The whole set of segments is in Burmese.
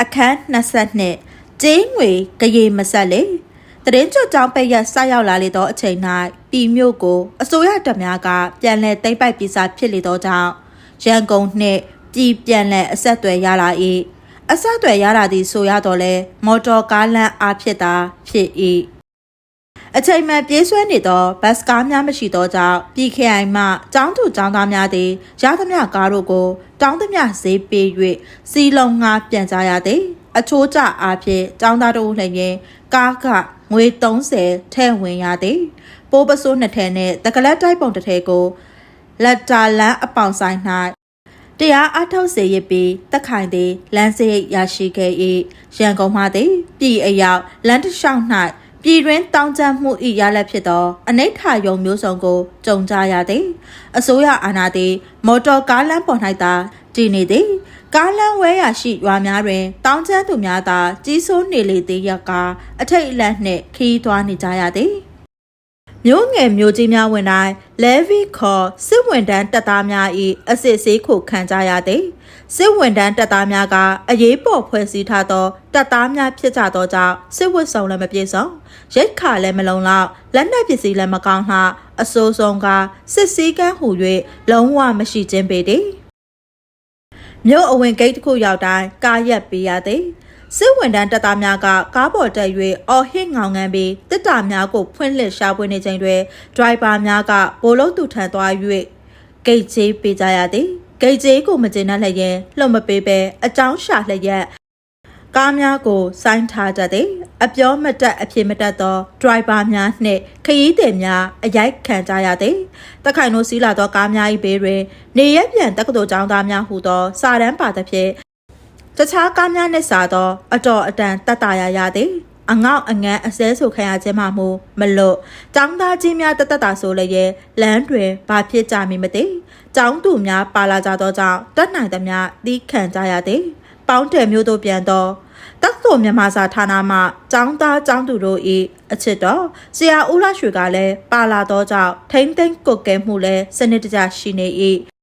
အခန်း22ကျင်းငွေကရေမဆက်လေတရင်ကျွတ်ကြောင်းပိတ်ရက်စရောက်လာလေသောအချိန်၌ပြည်မြို့ကိုအစိုးရတပ်များကပြန်လည်သိမ်းပိုက်ပြည်စာဖြစ်လေသောကြောင့်ရန်ကုန်နှင့်ပြည်ပြန်လည်အဆက်အသွယ်ရလာ၏အဆက်အသွယ်ရလာသည်ဆိုရတော့လဲမော်တော်ကားလမ်းအားဖြစ်တာဖြစ်၏ အချိန်မှပြေးဆွဲနေသောဘတ်စကားများမရှိသောကြောင့်ပြည်ခိုင်မှကျောင်းသူကျောင်းသားများသည်ရသမျှကားတို့ကိုတောင်းသမျှဈေးပေး၍စီလုံးငှားပြန်ကြရသည်အချိုးကျအားဖြင့်ကျောင်းသားတို့လည်းရင်ကားကငွေ30ထဲဝင်ရသည်ပိုးပစိုးနှစ်ထဲနဲ့တကလက်တိုက်ပုံတစ်ထဲကိုလက်တာလန်းအပေါင်ဆိုင်၌တရားအထောက်စေရပြီးတက်ခိုင်သည်လမ်းစရိတ်ရရှိခဲ့၏ရန်ကုန်မှသည်ပြည်အယောက်လမ်းတစ်လျှောက်၌ ပြည်တွင်တောင်းကျမှု၏ရလက်ဖြစ်သောအနိဋ္ဌာယုံမျိုးစုံကိုကြုံကြရသည်အစိုးရအာဏာသည်မော်တော်ကားလမ်းပေါ်၌သာတည်နေသည်ကားလမ်းဝဲရရှိရွာများတွင် တောင်းကျသူများသာကြီးစိုးနေလေသေးရကအထိတ်အလန့်နှင့်ခီးသွားနေကြရသည် မျိုးငယ်မျိုးကြီးများဝင်တိုင်း levy ခေါ်စစ်ဝင်တန်းတပ်သားများ၏အစစ်ဆေးခုခံကြရသည်စစ်ဝင်တန်းတပ်သားများကအရေးပေါ်ဖွဲ့စည်းထားသောတပ်သားများဖြစ်ကြသောကြောင့်စစ်ဝတ်စုံလည်းမပြည့်စုံရိတ်ခါလည်းမလုံလောက်လက်နက်ပစ္စည်းလည်းမကောင်းလှအစိုးဆုံးကစစ်စည်းကမ်းဟူ၍လုံးဝမရှိခြင်းပေသည်မြို့အဝင်ဂိတ်တစ်ခုရောက်တိုင်းကားရက်ပေးရသည် စစ်ဝင်တန်းတပ်သားများကကားပေါ်တက်၍အော်ဟစ်ငောင်ငန်းပြီးတစ်တာများကိုဖွင့်လှစ်ရှာဖွေနေချိန်တွင်ဒရိုင်ဘာများကဘိုးလုံးသူထန်သွား၍ဂိတ်ချေးပေးကြရသည်ဂိတ်ချေးကိုမကျေနပ်လျက်လှုပ်မပေးပဲအကြောင်းရှာလျက်ကားများကိုစိုင်းထားတတ်သည်အပြောမတက်အဖြစ်မတက်သောဒရိုင်ဘာများနှင့်ခရီးသည်များအရိုက်ခံကြရသည်တခိုင်တို့စီးလာသောကားများ၏ဘေးတွင် နေရက်ပြန်တက္ကသိုလ်ကျောင်းသားများဟူသောစာတန်းပါသဖြင့် တခြားကားများနှင့်စားသောအတော်အတန်တတ်တာရရသည်အငေါအငန်းအစဲဆိုခံရခြင်းမှမူမလို့ကျောင်းသားကြီးများတသက်တာဆိုလည်းရဲ့လမ်းတွင်ဘာဖြစ်ကြမည်မသိကျောင်းသူများပါလာကြသောကြောင့်တတ်နိုင်သမျှသီးခံကြရသည်ပေါင်းတယ်မျိုးတို့ပြန်သောတက္ကသိုလ်မြန်မာစာဌာနမှကျောင်းသားကျောင်းသူတို့၏အချစ်တော်ဆရာဦးလှရွှေကလည်းပါလာသောကြောင့်ထိမ့်သိမ့်ကုတ်ကဲမှုလည်းစနစ်တကျရှိနေ၏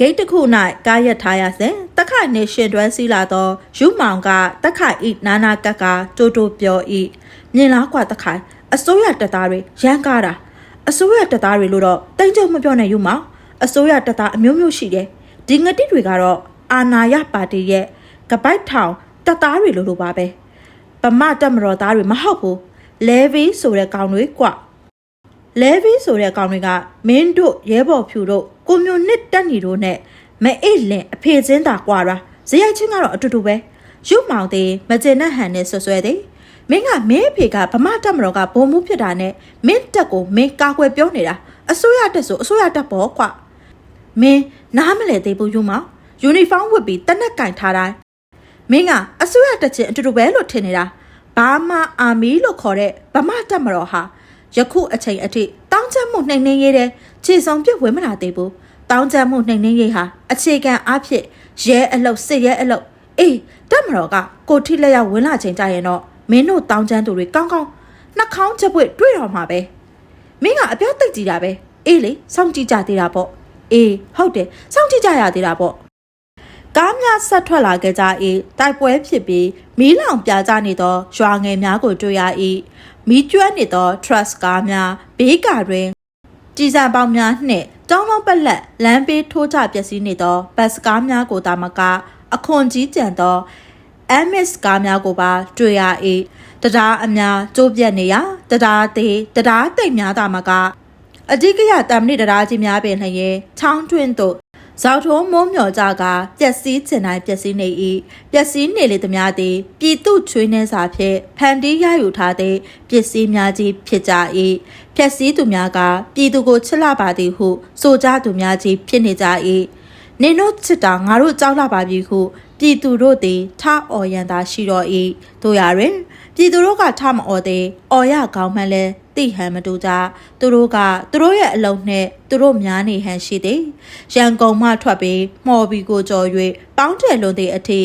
ဂိတ်တစ်ခု၌ကားရထားရစဉ်တက်ခိုင်နှင့်ရှင်တွဲစီးလာသောယူမောင်ကတက်ခိုင်ဤနာနာကက်ကတိုးတိုးပြော၏မြင်လားကွာတက်ခိုင်အစိုးရတပ်သားတွေရန်ကားတာအစိုးရတပ်သားတွေလို့တော့တိတ်ကြုံမပြောနဲ့ယူမောင်အစိုးရတပ်သားအမျိုးမျိုးရှိတယ်ဒီငတိတွေကတော့အာနာယပါတီရဲ့ကပိုက်ထောင်တပ်သားတွေလို့လို့ပါပဲပမတက်မတော်သားတွေမဟုတ်ဘူးလဲဗီဆိုတဲ့ကောင်တွေကွလဲဗီဆိုတဲ့ကောင်တွေကမင်းတို့ရဲဘော်ဖြူတို့ ကိုမျိုးနစ်တက်ညီတို့နဲ့မအိတ်လင်အဖေချင်းတာကွာတာဇယိုက်ချင်းကတော့အတူတူပဲရုပ်မောင်သေးမကျေနပ်ဟန်နဲ့ဆွဆွဲသေးမင်းကမင်းအဖေကဗမာတက်မတော်ကဘုံမှုဖြစ်တာနဲ့မင်းတက်ကိုမင်းကာကွယ်ပြောနေတာအစိုးရတက်ဆိုအစိုးရတက်ပေါ့ကွမင်းနားမလဲသေးဘူးယူမောင်ယူနီဖောင်းဝတ်ပြီးတနက်ကင်ထားတိုင်းမင်းကအစိုးရတက်ချင်းအတူတူပဲလို့ထင်နေတာဘာမှအာမီလို့ခေါ်တဲ့ဗမာတက်မတော်ဟာယခုအချိန်အထိတောင်းချမှုနှိမ်နှင်းရေးတဲ့ ခြေဆောင်ပြစ်ဝင်မလာသေးဘူးတောင်းချမှုနှိမ်နှင်းရေးဟာအခြေခံအားဖြင့်ရဲအလုတ်စစ်ရဲအလုတ်အေးတက်မတော်ကကိုထိလက်ရောက်ဝင်လာချိန်ကြရင်တော့မင်းတို့တောင်းချမ်းသူတွေကောင်းကောင်းနှာခေါင်းချက်ပွေတွေ့တော့မှာပဲမင်းကအပြောသိကြည့်တာပဲအေးလေစောင့်ကြည့်ကြသေးတာပေါ့အေးဟုတ်တယ်စောင့်ကြည့်ကြရသေးတာပေါ့ကားများဆက်ထွက်လာခဲ့ကြ၏တိုက်ပွဲဖြစ်ပြီးမီးလောင်ပြကြနေသောရွာငယ်များကိုတွေ့ရ၏မီးကျွမ်းနေသော trust ကားများဘေးကာတွင် ကြည်စံပေါင်းများနှင့်တောင်းလုံးပလက်လမ်းပေးထိုးချပျက်စီးနေသောဘတ်စကားများကိုတာမကအခွန်ကြီးကျန်သော MS ကားများကိုပါတွေ့ရ၏တရားအများကျိုးပြက်နေရာတရားသေးတရားတိတ်များတာမကအဓိကရတမ်နိတရားကြီးများပင်လျင်ချောင်းတွင်းသို့ဇောက်ထုံးမိုးမျောကြကပျက်စီးချင်တိုင်းပျက်စီးနေ၏ပျက်စီးနေလေသမျှသည်ပြည်သူချွေးနှဲစာဖြင့်ဖန်တီးရယူထားသည့်ပစ္စည်းများကြီးဖြစ်ကြ၏ ပျက်စီးသူများကပြည်သူကိုချစ်လာပါသည်ဟုဆိုကြသူများကြီးဖြစ်နေကြ၏နင်တို့ချစ်တာငါတို့ကြောက်လာပါပြီဟုပြည်သူတို့သည်ထအော်ရန်သာရှိတော်၏တို့ရတွင်ပြည်သူတို့ကထမအော်သည်အော်ရကောင်းမှန်းလဲတိဟန်မတူကြသူတို့ကသူတို့ရဲ့အလုံးနဲ့သူတို့များနေဟန်ရှိသည်ရန်ကုန်မှထွက်ပြီးမှော်ဘီကိုကြော်၍ပေါင်းတယ်လွန်သည့်အထိ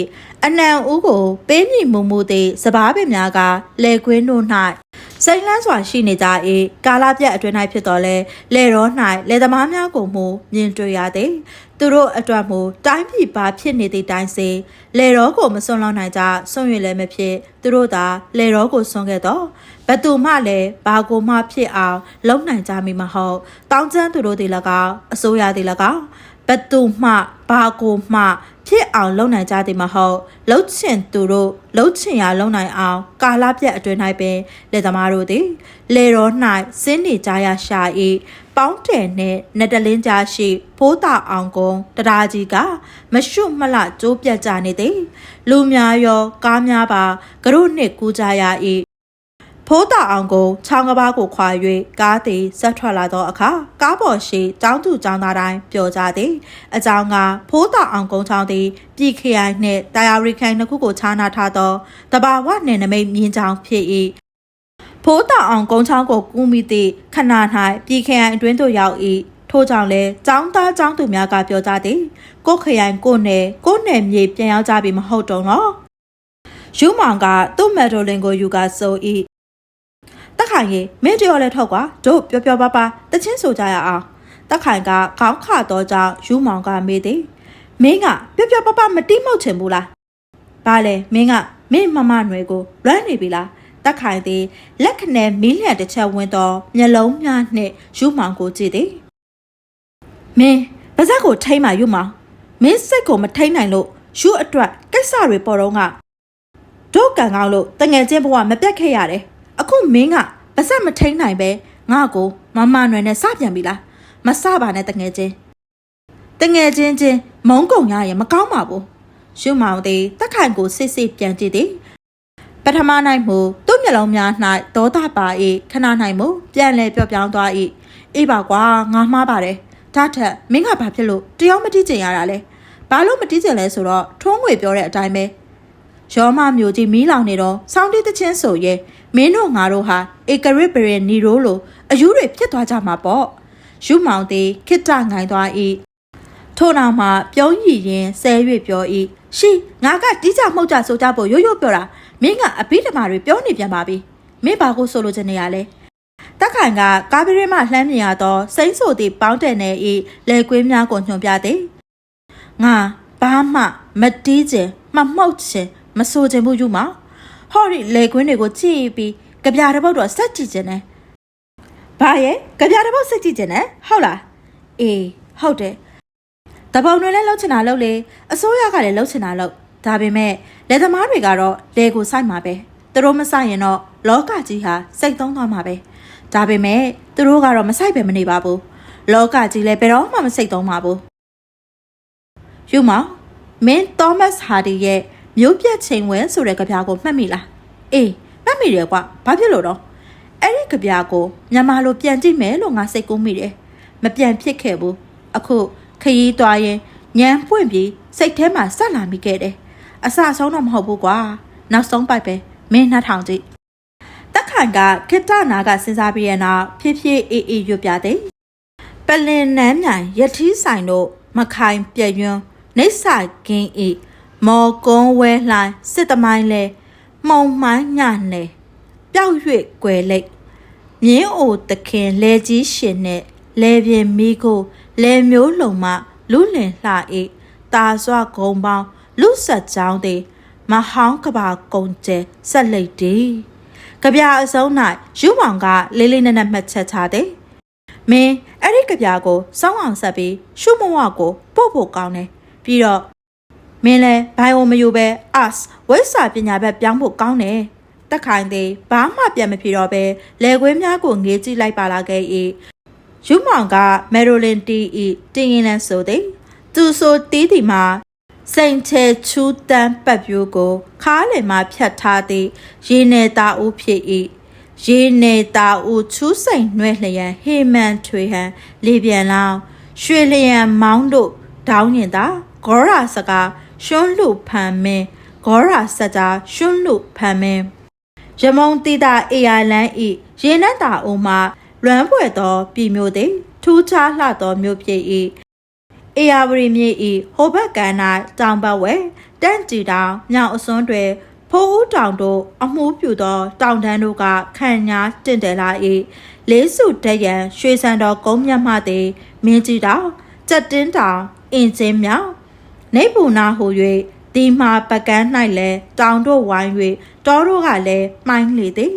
အနံဦးကိုပေးမြင့်မှုမှုသည့်စပားပင်များကလေခွင်းတို့၌ စိတ်လန်းစွာရှိနေကြ၏ကာလပြတ်အတွင်း၌ဖြစ်တော်လဲလေရော၌လေသမားများကိုမူမြင်တွေ့ရသည်သူသူတို့အတွက်မူတိုင်းပြည်ပါဖြစ်နေသည့်တိုင်းစေလေရောကိုမစွန့်လောက်နိုင်ကြစွန့်ရလည်းမဖြစ်သူတို့သာလေရောကိုစွန့်ခဲ့တော့ဘသူမှလည်းဘာကိုမှဖြစ်အောင် လုံနိုင်ကြမည်မဟုတ်တောင်းကျမ်းသူတို့တွေ၎င်းအစိုးရတွေ၎င်း ဘသူမှဘာကိုမှ ဖြစ်အောင်လုံနိုင်ကြသည်မဟုတ်လှုပ်ချင်သူတို့လှုပ်ချင်ရလုံနိုင်အောင် ကာလပြတ်အတွင်း၌ပင်လေသမားတို့သည်လေရော၌စင်းနေကြရရှာ၏ပေါင်းတယ်နှင့်နတလင်းကြားရှိဖိုးတာအောင်ကုန်းတရားကြီးကမရှုမလကျိုးပြတ်ကြနေသည် လူများရော ကားများပါကရုနှင့်ကူးကြရ၏ ဖိုးတာအောင်ကိုချောင်းကဘာကိုခွာ၍ကားသည်ဆက်ထွက်လာသောအခါကားပေါ်ရှိကျောင်းသူကျောင်းသားတိုင်းပျော်ကြသည်အကြောင်းကဖိုးတာအောင်ကုန်းချောင်းသည်ပြည်ခရိုင်နှင့်တာယာရီခိုင်နှစ်ခုကိုခြားနာထားသောတဘာဝနယ်နိမိတ်မြင်းချောင်းဖြစ်၏ဖိုးတာအောင်ကုန်းချောင်းကိုကူးမိသည့်ခဏ၌ပြည်ခရိုင်အတွင်းသို့ရောက်၏ထို့ကြောင့်လဲចောင်းသားចောင်းသူများကပြောကြသည်ကိုခရိုင်ကိုနယ်ကိုနယ်မြေပြန်ရောက်ကြပြီမဟုတ်တော့နော်ယူမောင်ကသူ့မက်ဒိုလင်ကိုယူကဆို၏ တက်ခိုင်ရေမင်းတရော်လဲထောက်ကွာတို့ပျော်ပျော်ပါပါတချင်းဆိုကြရအောင်တက်ခိုင်ကခေါင်းခါတော့ကြောင့်ယူမောင်ကမေးသည်မင်းကပျော်ပျော်ပါပါမတိမောက်ချင်ဘူးလားဘာလဲမင်းကမင်းမမနွယ်ကိုလွမ်းနေပြီလားတက်ခိုင်သည်လက်ခနဲမီးလျက်တစ်ချက်ဝင်တော့မျက်လုံးများနှင့်ယူမောင်ကိုကြည့်သည်မင်းပါဇက်ကိုထိမ့်မှယူမောင်မင်းစိတ်ကိုမထိမ့်နိုင်လို့ယူအတွက်ကိစ္စတွေပေါ်တော့ကတို့ကံကောင်းလို့တငယ်ချင်းဘဝမပြတ်ခဲ့ရတယ် အခုမင်းကပါဇက်မထိမ့်နိုင်ပဲငါ့ကိုမမနွယ်နဲ့စပြန်ပြီလားမစပါနဲ့တငယ်ချင်းတငယ်ချင်းချင်းမုန်းကုံရရင်မကောင်းပါဘူးယူမောင်သည်တက်ခိုင်ကိုစစ်စစ်ပြန်ကြည့်သည်ပထမ၌မူသူ့မျက်လုံးများ၌ဒေါသပါ၏ခဏ၌မူပြန်လဲပြော့ပြောင်းသွား၏အေးပါကွာငါမှားပါတယ်ဒါထက်မင်းကဘာဖြစ်လို့တယောက်မတိကျင်ရတာလဲဘာလို့မတိကျင်လဲဆိုတော့ထုံးငွေပြောတဲ့အတိုင်းပဲရောမမျိုးကြီးမီးလောင်နေတော့စောင်းတိတချင်းဆိုရဲ မင်းတို့ငါတို့ဟာဧကရစ်ပရင်နီရိုလိုအယူတွေဖြစ်သွားကြမှာပေါ့ယူမောင်သည်ခိတ္တငိုင်းသွား၏ထို့နောက်မှပြုံးရည်ရင်ဆဲ၍ပြော၏ရှင်ငါကတီးကြမှုတ်ကြဆိုကြဖို့ရိုးရိုးပြောတာမင်းကအဘိဓမ္မာတွေပြောနေပြန်ပါပြီမင်းဘာကိုဆိုလိုချင်နေရလဲတက်ခိုင်ကကားပရိမလှမ်းမြင်ရသောစိမ့်ဆိုသည့်ပေါင်းတဲ့နေ၏လေကွင်းများကိုညွှန်ပြသည်ငါဘာမှမတီးခြင်းမမှုတ်ခြင်းမဆိုခြင်းဘူးယူမ ဟောဒီလေကွင်းတွေကိုကြည့်ပြီးကြပြတဲ့ဘုတ်တော့စက်ကြည့်ခြင်းနဲ့ဘာရဲ့ကြပြတဲ့ဘုတ်စက်ကြည့်ခြင်းနဲ့ဟုတ်လားအေးဟုတ်တယ်တပုံတွေလည်းလှုပ်ချင်တာလှုပ်လေအစိုးရကလည်းလှုပ်ချင်တာလှုပ်ဒါပေမဲ့လက်သမားတွေကတော့လေကိုစိုက်မှာပဲသူတို့မစိုက်ရင်တော့လောကကြီးဟာစိတ်သုံးသွားမှာပဲဒါပေမဲ့သူတို့ကတော့မစိုက်ပဲမနေပါဘူးလောကကြီးလည်းဘယ်တော့မှမစိတ်သုံးပါဘူးယူမောင်မင်းသောမတ်ဟာဒီရဲ့ မျိုးပြတ်ချိန်ဝင်ဆိုတဲ့ကြပြာကိုမှတ်မိလားအေးမှတ်မိတယ်ကွာဘာဖြစ်လို့တော့အဲ့ဒီကြပြာကိုမြန်မာလိုပြန်ကြည့်မယ်လို့ငါစိတ်ကူးမိတယ်မပြန်ဖြစ်ခဲ့ဘူးအခုခရီးသွားရင်ညံပွင့်ပြီးစိတ်ထဲမှာဆက်လာမိခဲ့တယ်။အစဆုံးတော့မဟုတ်ဘူးကွာ။နောက်ဆုံးပိုက်ပဲမင်းနှထောင်ကြည့်။တက်ခိုင်ကခိတ္တနာကစဉ်းစားပြီးရနောက်ဖြည်းဖြည်းအေးအေးရွတ်ပြသည်။ပလင်နန်းမြိုင်ရထီးဆိုင်တို့မခိုင်ပြည့်ယွန်းနေဆာကင်းဤ မော်ကုန်းဝဲလှိုင်းစစ်တမိုင်းလဲမှုံမှန်းညနေပျောက်၍ကွယ်လိတ်မြင်းအိုတခင်လဲကြီးရှင်နဲ့လဲပြင်းမိကိုလဲမျိုးလုံမှလူလင်လှ၏တာစွဂုံပေါင်းလူဆက်ချောင်းသည်မဟောင်းကဘာကုံကျဲဆက်လိတ်သည်ကြပြအစုံ၌ယူမောင်ကလေးလေးနက်နက်မှတ်ချက်ချသည်မင်းအဲ့ဒီကြပြကိုစောင်းအောင်ဆက်ပြီးရှုမဝကိုပို့ဖို့ကောင်းတယ်ပြီးတော့ မင်းလဲဘိုင်အိုမယူပဲ us ဝိစာပညာဘက်ပြောင်းဖို့ကောင်းတယ်တက်ခိုင်သည်ဘာမှပြန်မဖြစ်တော့ပဲလေခွေးများကိုငေးကြည့်လိုက်ပါလာခဲ့၏ယူမောင်ကမယ်ရိုလင်တီဤတင်းရင်လန်းဆိုသည်သူဆိုတီးတီမှာစိန်ချေချူတန်းပတ်ပြိုးကိုခါးလင်မှဖြတ်ထားသည်ရေနေတာဦးဖြစ်၏ရေနေတာဦးချူးစိန်နှွဲလျံဟေမန်ထွေဟန်လေပြန်လောင်းရွှေလျံမောင်းတို့ဒေါင်းညင်သာဂောရာစကား ရွှွန်းလူဖန်မင်းဂောရာစကြာရွှွန်းလူဖန်မင်းရမုံတိတာအေယာလန်ဤရေနတ်တာအုံမှာလွမ်းဖွယ်သောပြည်မျိုးသည်ထူးခြားလှသောမြို့ဖြစ်၏အေယာဝရီမြေဤဟိုဘက်ကမ်း၌တောင်ဘက်ဝဲတန့်ကြည်တောင်မြောင်အစွန်းတွေဖိုးဦးတောင်တို့အမှုပြူသောတောင်တန်းတို့ကခံညာတင့်တယ်လာ၏လေးစုတရံရွှေစံတော်ကုန်းမြတ်မှသည်မင်းကြီးတောင်ကြက်တင်းတောင်အင်ချင်းမြောင် နေပူနာဟူ၍ဒီမှာပကန်း၌လဲတောင်တို့ဝိုင်း၍တောတို့ကလည်းမှိုင်းလေသည်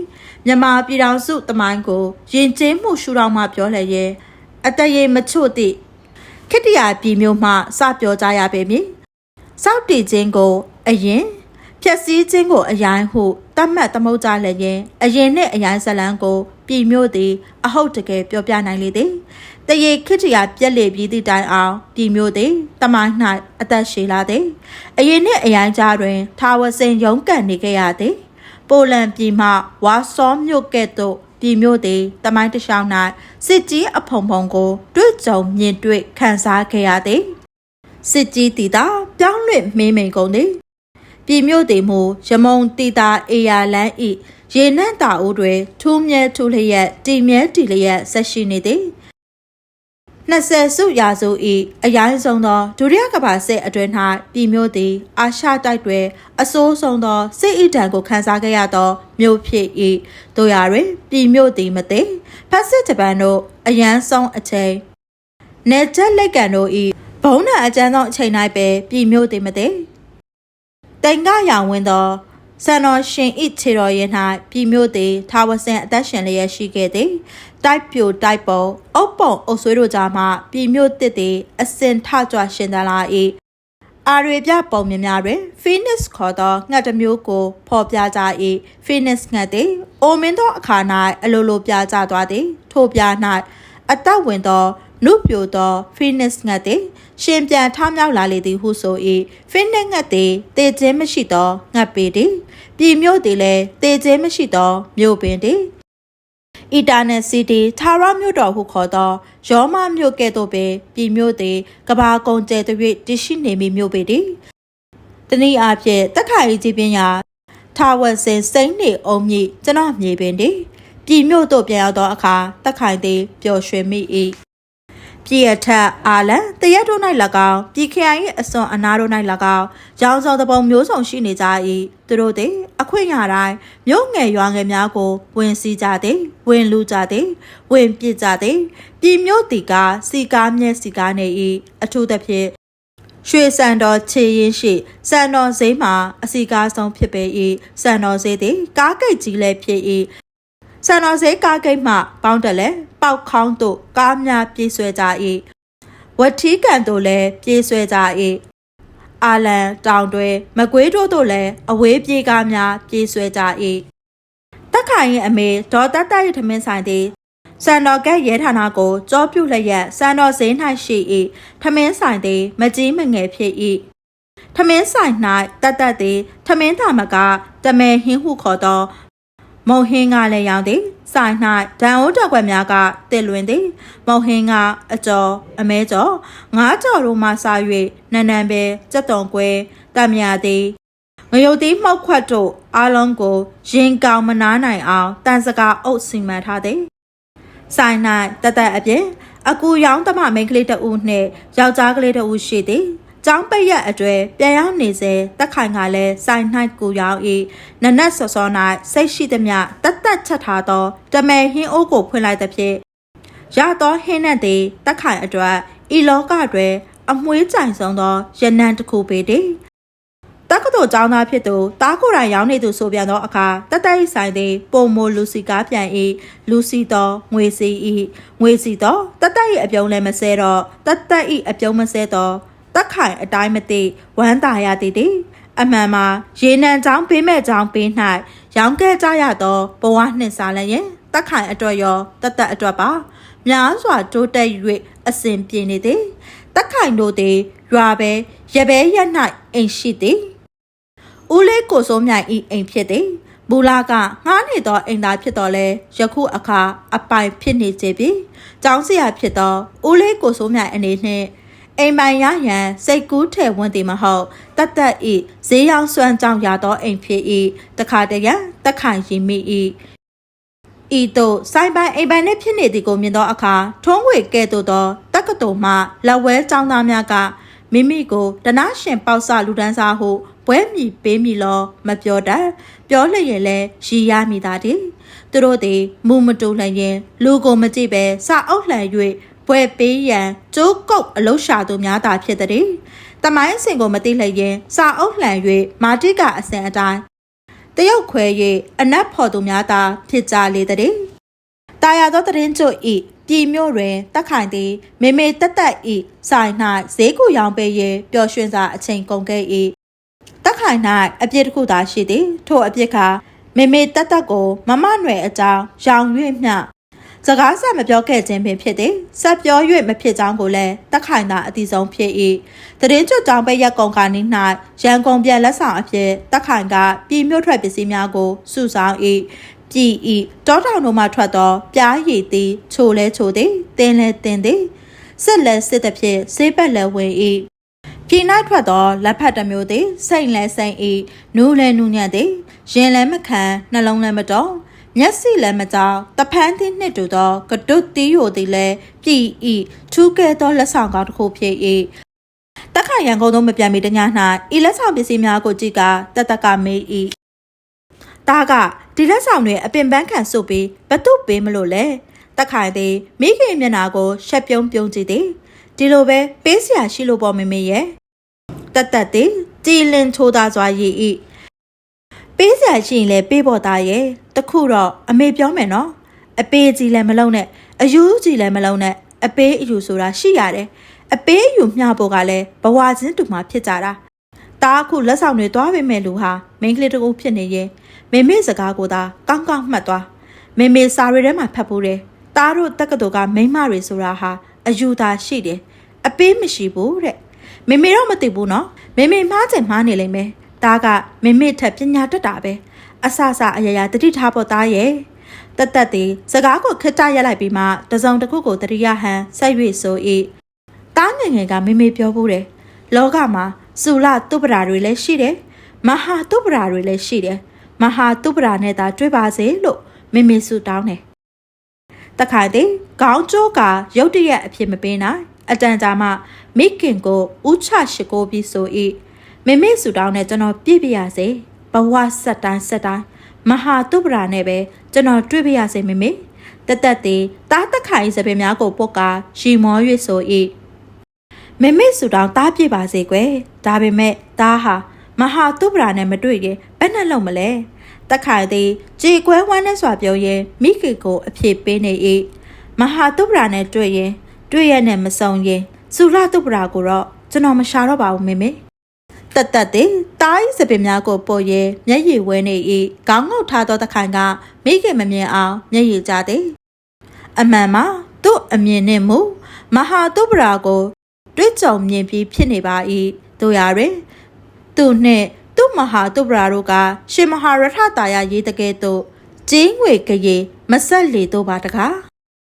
မြမပြည်တော်စုတမိုင်းကိုရင်ကျင်းမှုရှူတော်မှပြောလျက်ရဲ့အတရေမချို့သည့်ခိတ္တရာပြည်မျိုးမှစပြောကြရပေမည်စောက်တီခြင်းကိုအရင်ဖြက်စည်းခြင်းကိုအရင်ဟုတတ်မှတ်သမုတ်ကြလည်းရင်အရင်နှင့်အရင်ဇလန်းကိုပြည်မျိုးသည်အဟုတ်တကယ်ပြောပြနိုင်လေသည် တရေခိတ္တရာပြက်လေပြီးသည့်တိုင်အောင်ပြည်မျိုးသည်တမိုင်း၌အသက်ရှည်လာသည်အရင်နှင့်အရင်ကြားတွင် ထာဝစင်ရုံးကန်နေခဲ့ရသည်ပိုလန်ပြည်မှဝါဆောမြို့ကဲ့သို့ပြည်မျိုးသည်တမိုင်းတစ်လျှောက်၌စစ်ကြီးအဖုံဖုံကို တွေ့ကြုံမြင်တွေ့ခံစားခဲ့ရသည်စစ်ကြီးတီတာပြောင်းလဲမင်းမိန်ကုန်သည်ပြည်မြို့သည်မူရမုံတီတာအေယာလန်းဤရေနံ့တာအိုးတွေထူးမြဲထူးလျက်တည်မြဲတည်လျက်ဆက်ရှိနေသည် 20စုရာစုဤအရိုင်းဆုံးသောဒုတိယကမ္ဘာစစ်အတွင်း၌ပြည်မျိုးသည်အာရှတိုက်တွင်အဆိုးဆုံးသောစစ်ဣဒံကိုခန်းစားခဲ့ရသောမြို့ဖြစ်၏တို့ရာတွင်ပြည်မျိုးသည်မသိဖက်စစ်ဂျပန်တို့အရန်ဆုံးအချိန်နေချက်လက်ကန်တို့ဤဘုံနာအကျန်းဆုံးအချိန်၌ပဲပြည်မျိုးသည်မသိတိန်ကရောင်ဝင်သောဆန်တော်ရှင်ဤခြေတော်ရင်၌ပြည်မျိုးသည်ထာဝဆင်အသက်ရှင်လျက်ရှိခဲ့သည် တိုက်ပြိုတိုက်ပုံအုပ်ပုံအုပ်ဆွေးတို့ကြားမှပြည်မျိုးတစ်သည်အစင်ထကြွရှင်သလာ၏အာရေပြပုံမြများတွင် Phoenix ခေါ်သောငှက်တစ်မျိုးကိုဖော်ပြကြ၏. Phoenix ငှက်သည်အိုမင်းသောအခါ၌အလိုလိုပြကြသွားသည် ထို့ပြ၌အသက်ဝင်သောနုပြိုသော Phoenix ငှက်သည်ရှင်ပြန်ထမြောက်လာလေသည်ဟုဆို၏ဖိနစ်ငတ်သည်တေခြင်းမရှိသောငတ်ပေသည်ပြည်မြို့သည်လည်းတေခြင်းမရှိသောမြို့ပင်သည် အီတာနယ်စီတီထာရမြို့တော်ဟုခေါ်သောရောမမြို့ကဲ့သို့ပင်ပြည်မြို့သည်ကဘာကုံကျဲသွေ့တရှိနေမည်မြို့ပေသည်တနည်းအားဖြင့်တက်ခိုင်ကြီးပင်ရာထာဝစင်စိမ့်နေအောင်မြည်ကျွန်တော်မြေပင်သည်ပြည်မြို့သို့ပြန်ရောက်သောအခါတက်ခိုင်သည်ပျော်ရွှင်မိ၏ ပြည်အထက်အာလန်တရက်တို့၌၎င်းပြည်ခရိုင်၏အစွန်အနားတို့၌၎င်းရောင်စော်တပုံမျိုးစုံရှိနေကြ၏သူတို့သည်အခွင့်ရတိုင်းမြို့ငယ်ရွာငယ်များကို ဝင်စီးကြသည်ဝင်လူကြသည်ဝင်ပြစ်ကြသည်ပြည်မြို့တီကစီကားမြဲစီကားနေ၏အထူးသဖြင့်ရွှေစံတော်ခြေရင်ရှိစံတော်ဈေးမှာအစီကားဆုံးဖြစ်ပေ၏စံတော်ဈေးသည်ကားကိတ်ကြီးလည်းဖြစ်၏ စံတော်ဈေးကားဂိတ်မှပေါင်းတယ်လဲပေါက်ခေါင်းတို့ကားများပြေးဆွဲကြ၏ဝတ်ထီးကန်တို့လည်းပြေးဆွဲကြ၏အာလန်တောင်တွဲမကွေးတို့တို့လည်းအဝေးပြေးကားများပြေးဆွဲကြ၏တက်ခိုင်ရဲ့အမေဒေါ်တတ်တရဲ့ထမင်းဆိုင်သည်စံတော်ကဲရဲဌာနကိုကြောပြုလျက်စံတော်ဈေး၌ရှိ၏ထမင်းဆိုင်သည်မကြီးမငယ်ဖြစ်၏ထမင်းဆိုင်၌တတ်တတ်သည်ထမင်းသာမကတမဲဟင်းဟုခေါ်သော မုံဟင်းကလည်းရောင်သည်ဆိုင်၌ဒံအိုးတက်ွက်များကတည်လွင်သည်မုံဟင်းကအကျော်အမဲကျော်ငါးကျော်တို့မှစား၍နန်နန်ပဲကြက်တုံကွဲတမြာသည်ငရုတ်သီးမှောက်ခွက်တို့အားလုံးကိုရင်ကောင်မနာနိုင်အောင်တန်စကာအုပ်စီမံထားသည်ဆိုင်၌တသက်အပြင်အကူရောင်းသမားမိန်းကလေးတဦးနှင့်ယောက်ျားကလေးတဦးရှိသည် ကျောင်းပိတ်ရက်အတွေ့ပြန်ရောက်နေစေတက်ခိုင်ကလည်းစိုင်၌ကိုရောက်၏နနက်စောစော၌စိတ်ရှိသည်မြတက်တက်ချက်ထားသောတမဲဟင်းအိုးကိုဖွင့်လိုက်သည်ဖြင့်ရသောဟင်းနဲ့သည်တက်ခိုင်အတွက်ဤလောကတွင်အမွှေးကြိုင်ဆုံးသောရနံတစ်ခုပေသည်တက္ကသိုလ်ကျောင်းသားဖြစ်သူတားကိုယ်တိုင်ရောင်းနေသူဆိုပြန်သောအခါတတ်တိုက်ဆိုင်သည်ပုံမိုလူစီကားပြန်၏လူစီသောငွေစီ၏ငွေစီသောတတ်တိုက်၏အပြုံးလည်းမဆဲတော့တတ်တိုက်၏အပြုံးမဆဲတော့ တက်ခိုင်အတိုင်းမသိဝမ်းသာရသည်တည်းအမှန်မှာရေနံချောင်းပေးမဲ့ချောင်းပေး၌ရောင်းခဲ့ကြရသောဘဝနှင့်စားလည်းရင်တက်ခိုင်အတွက်ရောတသက်အတွက်ပါများစွာတိုးတက်၍အစဉ်ပြေနေသည်တက်ခိုင်တို့သည်ရွာပဲရပဲရ၌အိမ်ရှိသည်ဦးလေးကိုစိုးမြိုင်ဤအိမ်ဖြစ်သည်ဘူလာကငားနေသောအိမ်သားဖြစ်တော်လဲယခုအခါအပိုင်ဖြစ်နေကြပြီ။ကျောင်းဆရာဖြစ်သောဦးလေးကိုစိုးမြိုင်အနေနှင့် အိမ်ပိုင်ရရန်စိတ်ကူးထဲဝင်သည်မဟုတ်တတ်တတ်ဤဈေးရောင်းစွမ်းကြောင့်ရသောအိမ်ဖြစ်၏တခါတရံတက်ခိုင်ရင်မိ၏ဤသို့စိုင်းပိုင်အိမ်ပိုင်နှင့်ဖြစ်နေသည်ကိုမြင်သောအခါထုံးဝေကဲ့သို့သောတက္ကသိုလ်မှလက်ဝဲကျောင်းသားများကမိမိကိုတနာရှင်ပေါဆလူဒန်းစားဟုပွဲမီပေးမီလောမပြောတတ်ပြောလျက်လဲရီရမိသားတည်းသူတို့သည်မူမတူလှန်ရင်လူကိုမကြည့်ပဲစအုပ်လှန်၍ ဘွယ်ပေးရန်ကျိုးကုတ်အလုရှာသူများသာဖြစ်သည်။တမိုင်းအစဉ်ကိုမသိလျင်စာအုပ်လှန်၍မာတိကအစဉ်အတိုင်းတရုတ်ခွဲ၍အနက်ဖော်သူများသာဖြစ်ကြလေသည်။တာယာသောတရင်ကျွတ်ဤပြည်မြို့တွင်တက်ခိုင်သည်မေမေတက်တက်ဤဆိုင်၌ဈေးကူရောင်းပေး၍ပျော်ရွှင်စွာအချိန်ကုန်ခဲ့၏တက်ခိုင်၌အပြစ်တစ်ခုသာရှိသည်ထို့အပြစ်ကမေမေတက်တက်ကိုမမနွယ်အကြောင်းရောင်၍မျှ စကားဆက်မပြောခဲ့ခြင်းပင်ဖြစ်သည်ဆက်ပြော၍မဖြစ်ကြောင်းကိုလည်းတက်ခိုင်သာအတိဆုံးဖြစ်၏တရင်ကျွတ်ကြောင်းပဲရက်ကုန်ကနေ့၌ရန်ကုန်ပြန်လက်ဆောင်အဖြစ်တက်ခိုင်ကပြည်မြို့ထွက်ပစ္စည်းများကိုစုဆောင်၏ပြည်ဤတောတောင်တို့မှထွက်သောပြားရည်သည်ချိုလဲချိုသည်တင်းလဲတင်းသည်စစ်လဲစစ်သည်ဖြင့်ဆေးပက်လဲဝင်၏ပြည်၌ထွက်သောလက်ဖက်တစ်မျိုးသည်စိတ်လဲစိတ်၏နူးလဲနူးညံ့သည်ရင်လဲမခံနှလုံးလဲမတော် မျက်စိလည်းမကြောက်တဖန်းသည်နှစ်တူသောကတုတ်တီးယိုသည်လည်းပြည်ဤထူးကဲသောလက်ဆောင်ကောင်းတစ်ခုဖြစ်၏တက်ခါရန်ကုန်သို့မပြန်မီတည၌ဤလက်ဆောင်ပစ္စည်းများကိုကြည့်ကတက်တက်ကမေး၏တားကဒီလက်ဆောင်တွေအပင်ပန်းခံစုပ်ပြီးဘသူ့ပေးမလို့လဲတက်ခိုင်သည်မိခင်မျက်နာကိုရှက်ပြုံးပြုံးကြည့်သည်ဒီလိုပဲပေးစရာရှိလို့ပေါ့မေမေရဲ့တက်တက်သည်ကြည်လင်ထိုးသားစွာရည်၏ပေးစရာရှိရင်လည်းပေးဖို့သားရဲ့ တခုတော့အမေပြောမယ်နော်အပေးကြီးလည်းမလုံးနဲ့အယူကြီးလည်းမလုံးနဲ့အပေးအယူဆိုတာရှိရတယ်အပေးအယူမျှဖို့ကလည်းဘဝချင်းတူမှဖြစ်ကြတာတားအခုလက်ဆောင်တွေသွားပေးမယ်လူဟာမိန်းကလေးတကူဖြစ်နေရင်မေမေစကားကိုသာကောင်းကောင်းမှတ်သွားမေမေစာရီထဲမှာဖတ်ဖို့တယ်တားတို့တက္ကသိုလ်ကမိန်းမတွေဆိုတာဟာအယူသာရှိတယ်အပေးမရှိဘူးတဲ့မေမေတော့မသိဘူးနော်မေမေမှားချင်မှားနေလိမ့်မယ်တားကမေမေထက်ပညာတတ်တာပဲ အဆအဆအယရာတတိထားဖို့တားရဲ့တတ်တတ်သည်စကားကိုခက်တရက်လိုက်ပြီးမှတစုံတစ်ခုကိုတရိယဟန်ဆက်၍ဆို၏တားငယ်ငယ်ကမေမေပြောဘူးတယ်လောကမှာစူလတုပ္ပရာတွေလည်းရှိတယ်မဟာတုပ္ပရာတွေလည်းရှိတယ်မဟာတုပ္ပရာနဲ့သာတွေ့ပါစေလို့မေမေဆုတောင်းတယ်တခါတည်းခေါင်းကျိုးကရုတ်တရက်အဖြစ်မပေးနိုင်အတန်ကြာမှမိခင်ကိုဥချရှိကိုပြီးဆို၏မေမေဆုတောင်းနဲ့ကျွန်တော်ပြည့်ပြရစေ ဘဝဆက်တိုင်းဆက်တိုင်းမဟာတုပ္ပရာနဲ့ပဲကျွန်တော်တွေ့ပြရစေမေမေတသက်သေးတားတခိုင်စပင်များကိုပုတ်ကရီမော၍ဆို၏မေမေဆူတောင်းတားပြပါစေကွယ်ဒါပေမဲ့တားဟာမဟာတုပ္ပရာနဲ့မတွေ့ရင်ဘယ်နဲ့လုံးမလဲတခိုင်သည်ကြေကွဲဝမ်းနဲ့စွာပြောရင်မိကေကိုအဖြစ်ပေးနေ၏မဟာတုပ္ပရာနဲ့တွေ့ရင်တွေ့ရနဲ့မစုံရင်စူလတုပ္ပရာကိုတော့ကျွန်တော်မရှာတော့ပါဘူးမေမေတတ်တတ်တဲ့ တားဤစပင်များကိုပေါ်ရဲမျက်ရည်ဝဲနေ၏ခေါင်းငုတ်ထားသောတခိုင်ကမိခင်မမြင်အောင်မျက်ရည်ကျသည်အမှန်မှာသူ့အမြင်နဲ့မူမဟာတုပ္ပရာကိုတွေ့ကြုံမြင်ပြီးဖြစ်နေပါ၏တို့ရတွင်သူနှင့်သူ့မဟာတုပ္ပရာတို့ကရှင်မဟာရထတာယာရေးတကယ်သို့ကျင်းငွေကရေမဆက်လေတော့ပါတကား